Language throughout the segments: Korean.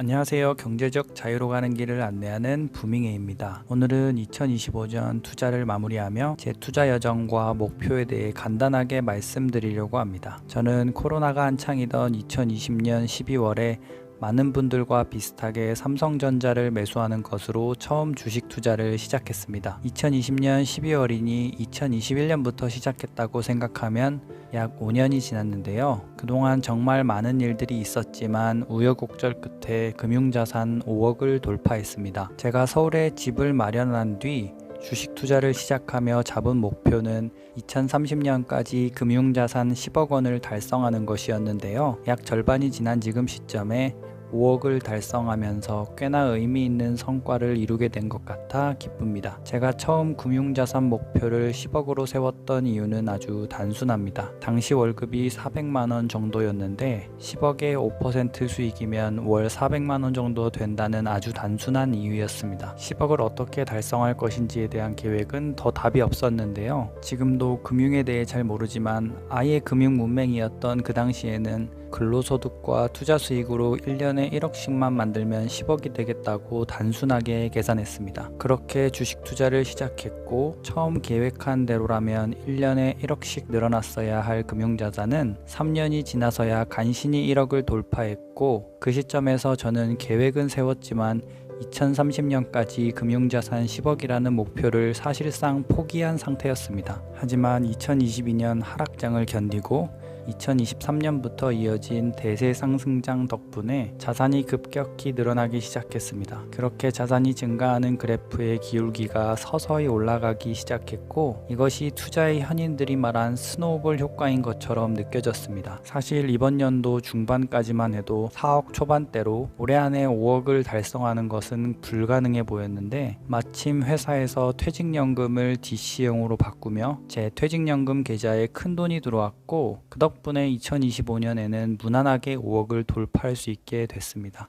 안녕하세요. 경제적 자유로 가는 길을 안내하는 부밍해입니다. 오늘은 2025년 투자를 마무리하며 제 투자 여정과 목표에 대해 간단하게 말씀드리려고 합니다. 저는 코로나가 한창이던 2020년 12월에 많은 분들과 비슷하게 삼성전자를 매수하는 것으로 처음 주식 투자를 시작했습니다. 2020년 12월이니 2021년부터 시작했다고 생각하면 약 5년이 지났는데요. 그동안 정말 많은 일들이 있었지만 우여곡절 끝에 금융자산 5억을 돌파했습니다. 제가 서울에 집을 마련한 뒤 주식 투자를 시작하며 잡은 목표는 2030년까지 금융자산 10억 원을 달성하는 것이었는데요. 약 절반이 지난 지금 시점에 5억을 달성하면서 꽤나 의미 있는 성과를 이루게 된 것 같아 기쁩니다. 제가 처음 금융자산 목표를 10억으로 세웠던 이유는 아주 단순합니다. 당시 월급이 400만원 정도였는데 10억의 5% 수익이면 월 400만원 정도 된다는 아주 단순한 이유였습니다. 10억을 어떻게 달성할 것인지에 대한 계획은 더 답이 없었는데요. 지금도 금융에 대해 잘 모르지만 아예 금융 문맹이었던 그 당시에는 근로소득과 투자 수익으로 1년에 1억씩만 만들면 10억이 되겠다고 단순하게 계산했습니다. 그렇게 주식 투자를 시작했고 처음 계획한 대로라면 1년에 1억씩 늘어났어야 할 금융자산은 3년이 지나서야 간신히 1억을 돌파했고 그 시점에서 저는 계획은 세웠지만 2030년까지 금융자산 10억이라는 목표를 사실상 포기한 상태였습니다. 하지만 2022년 하락장을 견디고 2023년부터 이어진 대세 상승장 덕분에 자산이 급격히 늘어나기 시작했습니다. 그렇게 자산이 증가하는 그래프의 기울기가 서서히 올라가기 시작했고 이것이 투자의 현인들이 말한 스노우볼 효과인 것처럼 느껴졌습니다. 사실 이번 연도 중반까지만 해도 4억 초반대로 올해 안에 5억을 달성하는 것은 불가능해 보였는데 마침 회사에서 퇴직연금을 DC형으로 바꾸며 제 퇴직연금 계좌에 큰 돈이 들어왔고 그 덕분에 2025년에는 무난하게 5억을 돌파할 수 있게 됐습니다.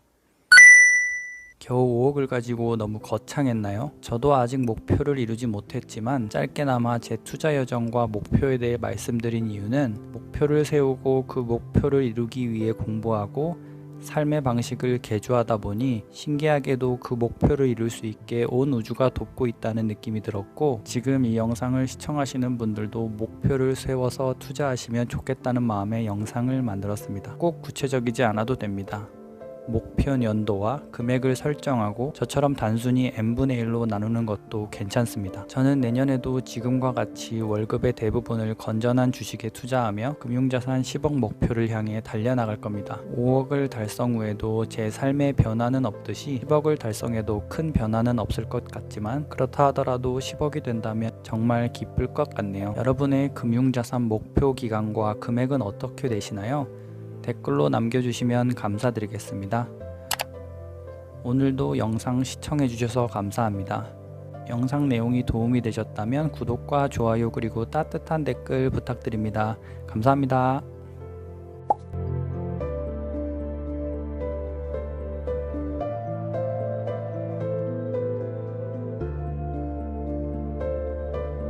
겨우 5억을 가지고 너무 거창했나요? 저도 아직 목표를 이루지 못했지만 짧게나마 제 투자 여정과 목표에 대해 말씀드린 이유는 목표를 세우고 그 목표를 이루기 위해 공부하고 삶의 방식을 개조하다 보니 신기하게도 그 목표를 이룰 수 있게 온 우주가 돕고 있다는 느낌이 들었고 지금 이 영상을 시청하시는 분들도 목표를 세워서 투자하시면 좋겠다는 마음에 영상을 만들었습니다. 꼭 구체적이지 않아도 됩니다. 목표 연도와 금액을 설정하고 저처럼 단순히 n분의 1로 나누는 것도 괜찮습니다. 저는 내년에도 지금과 같이 월급의 대부분을 건전한 주식에 투자하며 금융자산 10억 목표를 향해 달려나갈 겁니다. 5억을 달성 후에도 제 삶의 변화는 없듯이 10억을 달성해도 큰 변화는 없을 것 같지만 그렇다 하더라도 10억이 된다면 정말 기쁠 것 같네요. 여러분의 금융자산 목표 기간과 금액은 어떻게 되시나요? 댓글로 남겨주시면 감사드리겠습니다. 오늘도 영상 시청해주셔서 감사합니다. 영상 내용이 도움이 되셨다면 구독과 좋아요 그리고 따뜻한 댓글 부탁드립니다. 감사합니다.